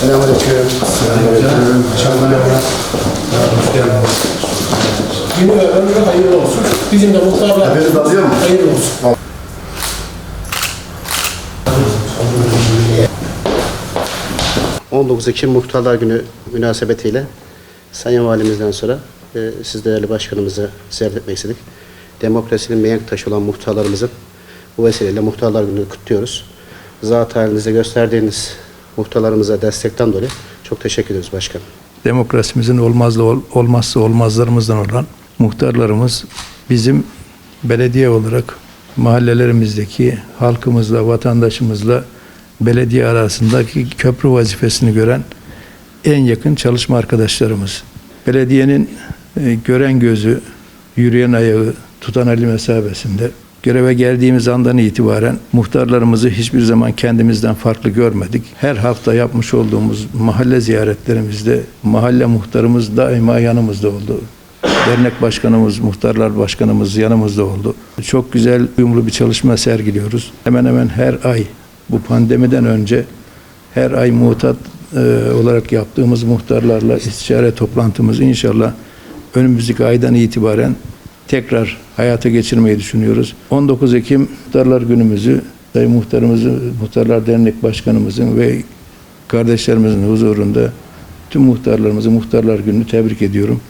Selamünaleyküm. Selamünaleyküm. Akşamlar. Hoş geldiniz. Yeni öğrenme hayırlı olsun. Bizim de muhtarlar Hepiniz alıyor mu? hayırlı olsun. 19 Ekim Muhtarlar Günü münasebetiyle Sayın Valimizden sonra e, siz değerli başkanımızı ziyaret etmek istedik. Demokrasinin mihenk taşı olan muhtarlarımızın bu vesileyle Muhtarlar Günü'nü kutluyoruz. Zat halinize gösterdiğiniz muhtarlarımıza destekten dolayı çok teşekkür ediyoruz başkanım. demokrasimizin olmazlı ol- olmazsa olmazlarımızdan olan muhtarlarımız bizim belediye olarak mahallelerimizdeki halkımızla, vatandaşımızla belediye arasındaki köprü vazifesini gören en yakın çalışma arkadaşlarımız. Belediyenin e, gören gözü, yürüyen ayağı, tutan eli mesabesinde göreve geldiğimiz andan itibaren muhtarlarımızı hiçbir zaman kendimizden farklı görmedik. Her hafta yapmış olduğumuz mahalle ziyaretlerimizde mahalle muhtarımız daima yanımızda oldu. Dernek başkanımız, muhtarlar başkanımız yanımızda oldu. Çok güzel, uyumlu bir çalışma sergiliyoruz. Hemen hemen her ay bu pandemiden önce her ay muhtat e, olarak yaptığımız muhtarlarla istişare toplantımız inşallah önümüzdeki aydan itibaren tekrar hayata geçirmeyi düşünüyoruz. 19 Ekim Muhtarlar Günümüzü Sayın Muhtarımızı, Muhtarlar Dernek Başkanımızın ve kardeşlerimizin huzurunda tüm muhtarlarımızı Muhtarlar Günü'nü tebrik ediyorum.